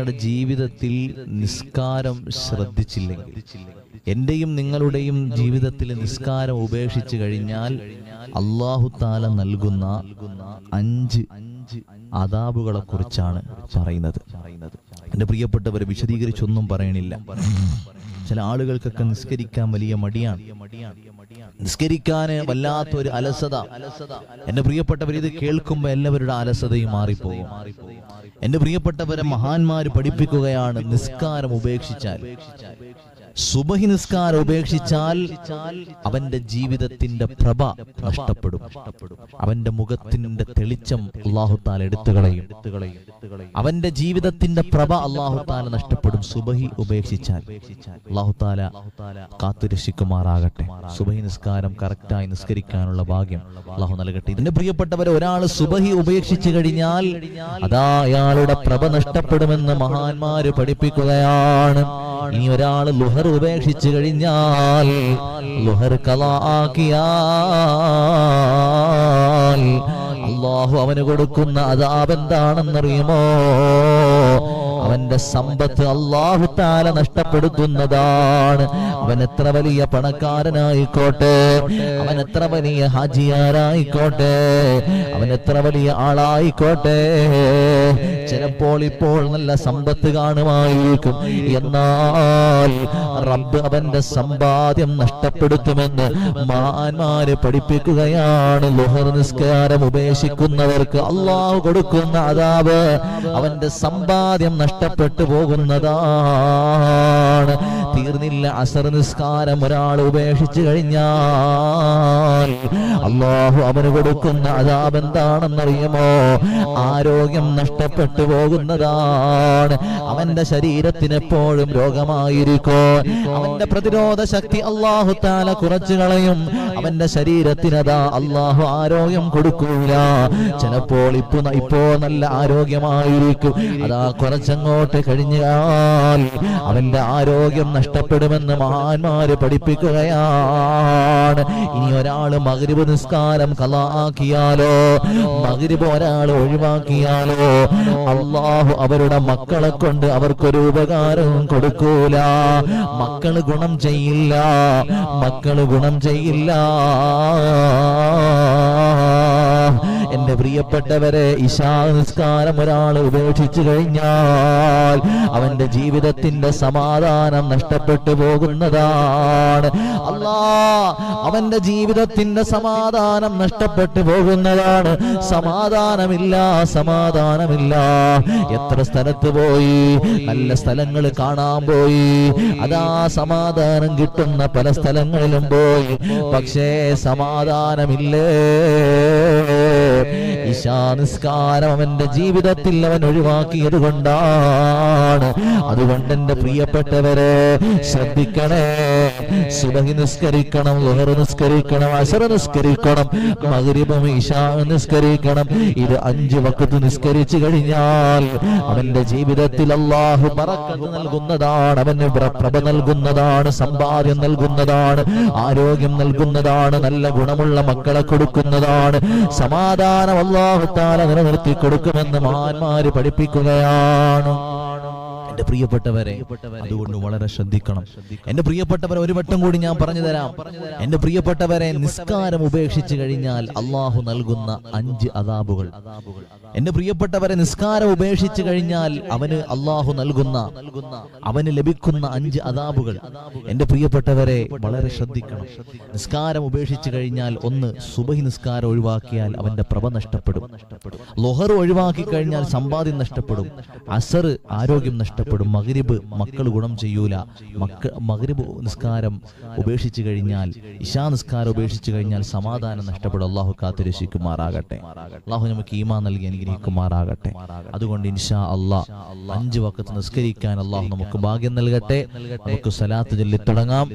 നിങ്ങളുടെ ജീവിതത്തിൽ നിസ്കാരം ശ്രദ്ധിച്ചില്ലെങ്കിൽ എന്റെയും നിങ്ങളുടെയും ജീവിതത്തിൽ നിസ്കാരം ഉപേക്ഷിച്ചു കഴിഞ്ഞാൽ അള്ളാഹു താല നൽകുന്ന അഞ്ച് അതാബുകളെ കുറിച്ചാണ് പറയുന്നത്. എന്റെ പ്രിയപ്പെട്ടവരെ വിശദീകരിച്ചൊന്നും പറയണില്ല. ചില ആളുകൾക്കൊക്കെ നിസ്കരിക്കാൻ വലിയ മടിയാണ്. നിസ്കരിക്കാന് വല്ലാത്തൊരു അലസത. എന്റെ പ്രിയപ്പെട്ടവർ ഇത് കേൾക്കുമ്പോ എല്ലാവരുടെ അലസതയും മാറിപ്പോകും. എന്റെ പ്രിയപ്പെട്ടവരെ മഹാന്മാര് പഠിപ്പിക്കുകയാണ് നിസ്കാരം ഉപേക്ഷിച്ചാൽ. സുബഹി നിസ്കാരം ഉപേക്ഷിച്ചാൽ അവന്റെ ജീവിതത്തിന്റെ പ്രഭ നഷ്ടപ്പെടും. അവന്റെ മുഖത്തിന്റെ തെളിച്ചം അള്ളാഹുത്താൽ എടുത്തു കളയും. അവന്റെ ജീവിതത്തിന്റെ പ്രഭ അള്ളാഹുത്താല നഷ്ടപ്പെടും. സുബഹി ഉപേക്ഷിച്ചാൽ അള്ളാഹുത്താല കാത്തുരക്ഷിക്കുമാറാകട്ടെ സുബഹി നിസ്കാരം കറക്റ്റായി നിസ്കരിക്കാനുള്ള ഭാഗ്യം അള്ളാഹു നൽകട്ടെ. ഇതിന്റെ പ്രിയപ്പെട്ടവരെ ഒരാൾ സുബഹി ഉപേക്ഷിച്ചു കഴിഞ്ഞാൽ അതാ അയാളുടെ പ്രഭ നഷ്ടപ്പെടുമെന്ന് മഹാന്മാര് പഠിപ്പിക്കുകയാണ്. ഇനി ഒരാൾ ലുഹർ ഉപേക്ഷിച്ചു കഴിഞ്ഞാൽ ലുഹർ കലാക്കിയാൽ അള്ളാഹു അവന് കൊടുക്കുന്ന അതാബ് എന്താണെന്നറിയുമോ? അവന്റെ സമ്പത്ത് അള്ളാഹു താല നഷ്ടപ്പെടുത്തുന്നതാണ്. അവൻ എത്ര വലിയ പണക്കാരനായിക്കോട്ടെ? അവൻ എത്ര വലിയ ഹാജിയാരായിക്കോട്ടെ? അവൻ എത്ര വലിയ ആളായിക്കോട്ടെ? ചിലപ്പോൾ ഇപ്പോൾ നല്ല സമ്പത്ത് കാണുമായിരിക്കും. എന്നാൽ റബ്ബ് അവന്റെ സമ്പാദ്യം നഷ്ടപ്പെടുത്തുമെന്ന് മാന്മാര് പഠിപ്പിക്കുകയാണ്. ലുഹർ നിസ്കാരം ഉപേക്ഷിക്കുന്നവർക്ക് അള്ളാഹു കൊടുക്കുന്ന അതാവ് അവന്റെ സമ്പാദ്യം നഷ്ടപ്പെട്ടു പോകുന്നതാണ്. തീർന്നില്ല അസർ നിസ്കാരം ഒരാൾ ഉപേക്ഷിച്ചു കഴിഞ്ഞാൽ അള്ളാഹു അവന് കൊടുക്കുന്ന അതാബ് എന്താണെന്നറിയുമോ? ആരോഗ്യം നഷ്ടപ്പെട്ടു പോകുന്നതാണ്. അവന്റെ ശരീരത്തിന് എപ്പോഴും രോഗമായിരിക്കോ. അവന്റെ പ്രതിരോധ ശക്തി അള്ളാഹു താല കുറച്ചു കളയും. അവന്റെ ശരീരത്തിനതാ അള്ളാഹു ആരോഗ്യം കൊടുക്കൂല. ചിലപ്പോൾ ഇപ്പൊ ഇപ്പോ നല്ല ആരോഗ്യമായിരിക്കും. അതാ കുറച്ചങ്ങോട്ട് കഴിഞ്ഞാൽ അവന്റെ ആരോഗ്യം നഷ്ടപ്പെടുമെന്ന് മഹാന്മാര് പഠിപ്പിക്കുകയാണ്. ഇനി ഒരാൾ മകരിബ് നിസ്കാരം കലാക്കിയാലോ? മകരിബ് ഒരാൾ ഒഴിവാക്കിയാലോ? അള്ളാഹു അവരുടെ മക്കളെ കൊണ്ട് അവർക്കൊരു ഉപകാരം കൊടുക്കൂല. മക്കൾ ഗുണം ചെയ്യില്ല. മക്കൾ ഗുണം ചെയ്യില്ല. എന്റെ പ്രിയപ്പെട്ടവരെ ഇഷാ നിസ്കാരം ഒരാൾ ഉപേക്ഷിച്ചു കഴിഞ്ഞാൽ അവന്റെ ജീവിതത്തിന്റെ സമാധാനം നഷ്ടപ്പെട്ടു പോകുന്നതാണ്. അല്ലാ അവന്റെ ജീവിതത്തിന്റെ സമാധാനം നഷ്ടപ്പെട്ടു പോകുന്നതാണ്. സമാധാനമില്ല സമാധാനമില്ല. എത്ര സ്ഥലത്ത് പോയി? നല്ല സ്ഥലങ്ങൾ കാണാൻ പോയി. അതാ സമാധാനം കിട്ടുന്ന പല സ്ഥലങ്ങളിലും പോയി. പക്ഷേ സമാധാനമില്ലേ? ഇശാ അവന്റെ ജീവിതത്തിൽ അവൻ ഒഴിവാക്കിയത് കൊണ്ടാണ്. അതുകൊണ്ട് എന്റെ പ്രിയപ്പെട്ടവരെ ശ്രദ്ധിക്കണേ. സുബഹി നിസ്കരിക്കണം ലുഹർ നിസ്കരിക്കണം അസർ നിസ്കരിക്കണം മകരിപം ഈശാ നിസ്കരിക്കണം. ഇത് അഞ്ചു വക്കത്ത് നിസ്കരിച്ചു കഴിഞ്ഞാൽ അവന്റെ ജീവിതത്തിൽ അള്ളാഹു പറക്കത്ത് നൽകുന്നതാണ് അവന് പ്ര- പ്രഭ നൽകുന്നതാണ് സമ്പാദ്യം നൽകുന്നതാണ് ആരോഗ്യം നൽകുന്നതാണ് നല്ല ഗുണമുള്ള മക്കളെ കൊടുക്കുന്നതാണ്. സമാധാനം അള്ളാഹു താല നിലനിർത്തി കൊടുക്കുമെന്ന് മഹാന്മാര് പഠിപ്പിക്കുകയാണ്. എന്റെ പ്രിയപ്പെട്ടവരെ അതുകൊണ്ട് വളരെ ശ്രദ്ധിക്കണം. എന്റെ പ്രിയപ്പെട്ടവരെ ഒരു വട്ടം കൂടി ഞാൻ പറഞ്ഞു തരാം. എന്റെ പ്രിയപ്പെട്ടവരെ നിസ്കാരം ഉപേക്ഷിച്ചു കഴിഞ്ഞാൽ അള്ളാഹു നൽകുന്ന അഞ്ച് അതാബുകൾ എന്റെ പ്രിയപ്പെട്ടവരെ നിസ്കാരം ഉപേക്ഷിച്ചു കഴിഞ്ഞാൽ അവന് അള്ളാഹു നൽകുന്ന അവന് ലഭിക്കുന്ന അഞ്ച് അതാബുകൾ എന്റെ പ്രിയപ്പെട്ടവരെ വളരെ ശ്രദ്ധിക്കണം. നിസ്കാരം ഉപേക്ഷിച്ചു കഴിഞ്ഞാൽ ഒന്ന് സുബഹി നിസ്കാരം ഒഴിവാക്കിയാൽ അവന്റെ പ്രഭ നഷ്ടപ്പെടും. ലൊഹർ ഒഴിവാക്കി കഴിഞ്ഞാൽ സമ്പാദ്യം നഷ്ടപ്പെടും. അസർ ആരോഗ്യം നഷ്ടപ്പെടും മഗ്രിബ് മക്കൾ ഗുണം ചെയ്യൂല. മക്ക മകരിബ് നിസ്കാരം ഉപേക്ഷിച്ചു കഴിഞ്ഞാൽ ഇഷാ നിസ്കാരം ഉപേക്ഷിച്ചു കഴിഞ്ഞാൽ സമാധാനം നഷ്ടപ്പെടും. അള്ളാഹു കാത്തുരക്ഷിക്കുമാറാകട്ടെ. അള്ളാഹു നമുക്ക് ഈമാ നൽകി അനുഗ്രഹിക്കുമാറാകട്ടെ. അതുകൊണ്ട് ഇൻഷാ അള്ളാഹ് അഞ്ച് വക്കത്ത് നിസ്കരിക്കാൻ അള്ളാഹു നമുക്ക് ഭാഗ്യം നൽകട്ടെ. നമുക്ക് സലാത്ത് ചൊല്ലി തുടങ്ങാം.